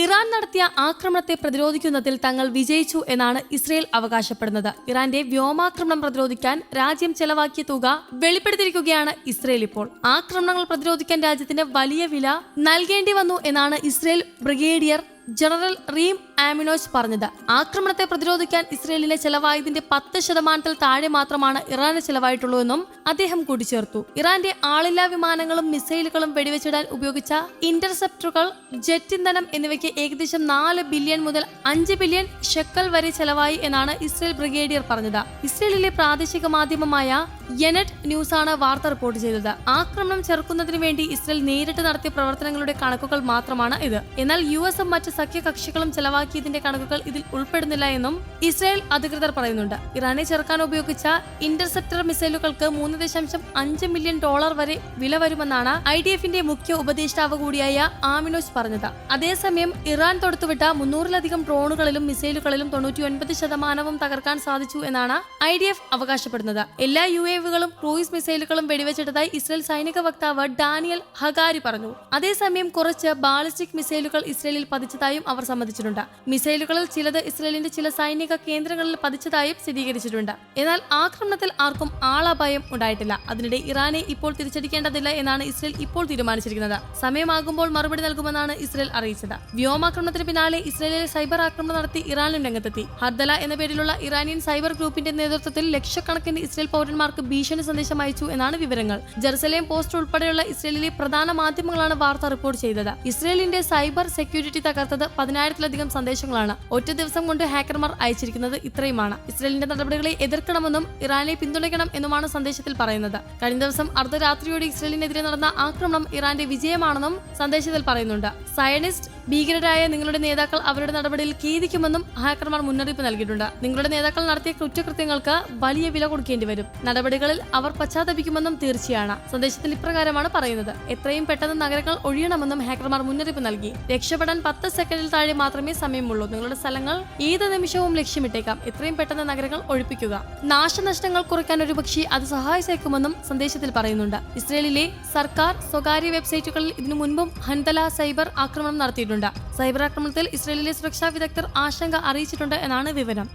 Iran നടത്തിയ ആക്രമണത്തെ പ്രതിരോധിക്കുന്നതിൽ തങ്ങൾ വിജയിച്ചു എന്നാണ് ഇസ്രയേൽ അവകാശപ്പെടുന്നത്. ഇറാന്റെ വ്യോമാക്രമണം പ്രതിരോധിക്കാൻ രാജ്യം ചെലവാക്കിയ തുക വെളിപ്പെടുത്തിയിരിക്കുകയാണ് ഇസ്രയേൽ ഇപ്പോൾ. ആക്രമണങ്ങൾ പ്രതിരോധിക്കാൻ രാജ്യത്തിന് വലിയ വില നൽകേണ്ടി വന്നു എന്നാണ് ഇസ്രയേൽ ബ്രിഗേഡിയർ ജനറൽ റീം ആമിനോസ് പറഞ്ഞത് ആക്രമണത്തെ പ്രതിരോധിക്കാൻ ഇസ്രയേലിന് ചെലവായതിന്റെ പത്ത് ശതമാനത്തിൽ താഴെ മാത്രമാണ് ഇറാന് ചെലവായിട്ടുള്ളൂ എന്നും അദ്ദേഹം കൂട്ടിച്ചേർത്തു. ഇറാന്റെ ആളില്ലാ വിമാനങ്ങളും മിസൈലുകളും വെടിവെച്ചിടാൻ ഉപയോഗിച്ച ഇന്റർസെപ്റ്ററുകൾ ജെറ്റ് ഇന്ധനം എന്നിവയ്ക്ക് ഏകദേശം നാല് ബില്യൺ മുതൽ അഞ്ച് ബില്യൺ ഷെക്കൽ വരെ ചെലവായി എന്നാണ് ഇസ്രയേൽ ബ്രിഗേഡിയർ പറഞ്ഞത്. ഇസ്രയേലിലെ പ്രാദേശിക മാധ്യമമായ യെനറ്റ് ആണ് വാർത്ത റിപ്പോർട്ട് ചെയ്തത്. ആക്രമണം ചെറുക്കുന്നതിന് വേണ്ടി ഇസ്രയേൽ നേരിട്ട് നടത്തിയ പ്രവർത്തനങ്ങളുടെ കണക്കുകൾ മാത്രമാണ് ഇത്. എന്നാൽ യു എസും മറ്റ് സഖ്യകക്ഷികളും ചെലവാക്കിയതിന്റെ കണക്കുകൾ ഇതിൽ ഉൾപ്പെടുന്നില്ല എന്നും ഇസ്രായേൽ അധികൃതർ പറയുന്നുണ്ട്. ഇറാനെ ചെറുക്കാൻ ഉപയോഗിച്ച ഇന്റർസെപ്റ്റർ മിസൈലുകൾക്ക് മൂന്ന് ദശാംശം അഞ്ച് മില്യൺ ഡോളർ വരെ വില വരുമെന്നാണ് ഐ ഡി എഫിന്റെ മുഖ്യ ഉപദേഷ്ടാവ് കൂടിയായ ആമിനോസ് പറഞ്ഞത്. അതേസമയം ഇറാൻ തൊടുത്തുവിട്ട മുന്നൂറിലധികം ഡ്രോണുകളിലും മിസൈലുകളിലും തൊണ്ണൂറ്റിയൊൻപത് ശതമാനവും തകർക്കാൻ സാധിച്ചു എന്നാണ് ഐ ഡി എഫ് അവകാശപ്പെടുന്നത്. എല്ലാ യു എവുകളും ക്രൂയിസ് മിസൈലുകളും വെടിവെച്ചിട്ടതായി ഇസ്രായേൽ സൈനിക വക്താവ് ഡാനിയൽ ഹഗാരി പറഞ്ഞു. അതേസമയം കുറച്ച് ബാലിസ്റ്റിക് മിസൈലുകൾ ഇസ്രയേലിൽ പതിച്ചതായും അവർ സമ്മതിച്ചിട്ടുണ്ട്. മിസൈലുകളിൽ ചിലത് ഇസ്രയേലിന്റെ ചില സൈനിക കേന്ദ്രങ്ങളിൽ പതിച്ചതായും സ്ഥിരീകരിച്ചിട്ടുണ്ട്. എന്നാൽ ആക്രമണത്തിൽ ആർക്കും ആളപായം ഉണ്ടായിട്ടില്ല. അതിനിടെ ഇറാനെ ഇപ്പോൾ തിരിച്ചടിക്കേണ്ടതില്ല എന്നാണ് ഇസ്രയേൽ ഇപ്പോൾ തീരുമാനിച്ചിരിക്കുന്നത്. സമയമാകുമ്പോൾ മറുപടി നൽകുമെന്നാണ് ഇസ്രയേൽ അറിയിച്ചത്. വ്യോമാക്രമണത്തിന് പിന്നാലെ ഇസ്രയേലിൽ സൈബർ ആക്രമണം നടത്തി ഇറാനും രംഗത്തെത്തി. ഹർദല എന്ന പേരിലുള്ള ഇറാനിയൻ സൈബർ ഗ്രൂപ്പിന്റെ നേതൃത്വത്തിൽ ലക്ഷക്കണക്കിന് ഇസ്രയേൽ പൗരന്മാർക്ക് ഭീഷണി സന്ദേശം അയച്ചു എന്നാണ് വിവരങ്ങൾ. ജെറുസലേം പോസ്റ്റ് ഉൾപ്പെടെയുള്ള ഇസ്രയേലിലെ പ്രധാന മാധ്യമങ്ങളാണ് വാർത്ത റിപ്പോർട്ട് ചെയ്തത്. ഇസ്രയേലിന്റെ സൈബർ സെക്യൂരിറ്റി തകർത്തത് പതിനായിരത്തിലധികം സന്ദേശങ്ങളാണ്. ഒറ്റ ദിവസം കൊണ്ട് ഹാക്കർമാർ അയച്ചിരിക്കുന്നത് ഇത്രയുമാണ്. ഇസ്രയേലിന്റെ നടപടികളെ എതിർക്കണമെന്നും ഇറാനെ പിന്തുണയ്ക്കണം എന്നുമാണ് സന്ദേശത്തിൽ പറയുന്നത്. കഴിഞ്ഞ ദിവസം അർദ്ധരാത്രിയോടെ ഇസ്രയേലിനെതിരെ നടന്ന ആക്രമണം ഇറാന്റെ വിജയമാണെന്നും സന്ദേശത്തിൽ പറയുന്നുണ്ട്. സയനിസ്റ്റ് ഭീകരരായ നിങ്ങളുടെ നേതാക്കൾ അവരുടെ നടപടിയിൽ ഖേദിക്കുമെന്നും ഹാക്കർമാർ മുന്നറിയിപ്പ് നൽകിയിട്ടുണ്ട്. നിങ്ങളുടെ നേതാക്കൾ നടത്തിയ കുറ്റകൃത്യങ്ങൾക്ക് വലിയ വില കൊടുക്കേണ്ടി വരും. നടപടികളിൽ അവർ പശ്ചാത്തപിക്കുമെന്നും തീർച്ചയാണ്. സന്ദേശത്തിൽ ഇപ്രകാരമാണ് പറയുന്നത്. എത്രയും പെട്ടെന്ന് നഗരങ്ങൾ ഒഴിയണമെന്നും ഹാക്കർമാർ മുന്നറിയിപ്പ് നൽകി. രക്ഷപ്പെടാൻ പത്ത് സെക്കൻഡിൽ താഴെ മാത്രമേ സമയമുള്ളൂ. നിങ്ങളുടെ സ്ഥലങ്ങൾ ഏത് നിമിഷവും ലക്ഷ്യമിട്ടേക്കാം. എത്രയും പെട്ടെന്ന് നഗരങ്ങൾ ഒഴിപ്പിക്കുക. നാശനഷ്ടങ്ങൾ കുറയ്ക്കാൻ ഒരു പക്ഷി അത് സഹായിച്ചേക്കുമെന്നും സന്ദേശത്തിൽ പറയുന്നുണ്ട്. ഇസ്രയേലിലെ സർക്കാർ സ്വകാര്യ വെബ്സൈറ്റുകളിൽ ഇതിനു മുൻപും ഹൻതല സൈബർ ആക്രമണം നടത്തിയിട്ടുണ്ട്. സൈബർ ആക്രമണത്തിൽ ഇസ്രയേലിലെ സുരക്ഷാ വിദഗ്ധർ ആശങ്ക അറിയിച്ചിട്ടുണ്ട് എന്നാണ് വിവരം.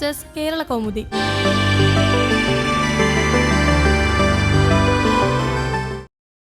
ന്യൂസ് കേരള കൗമുദി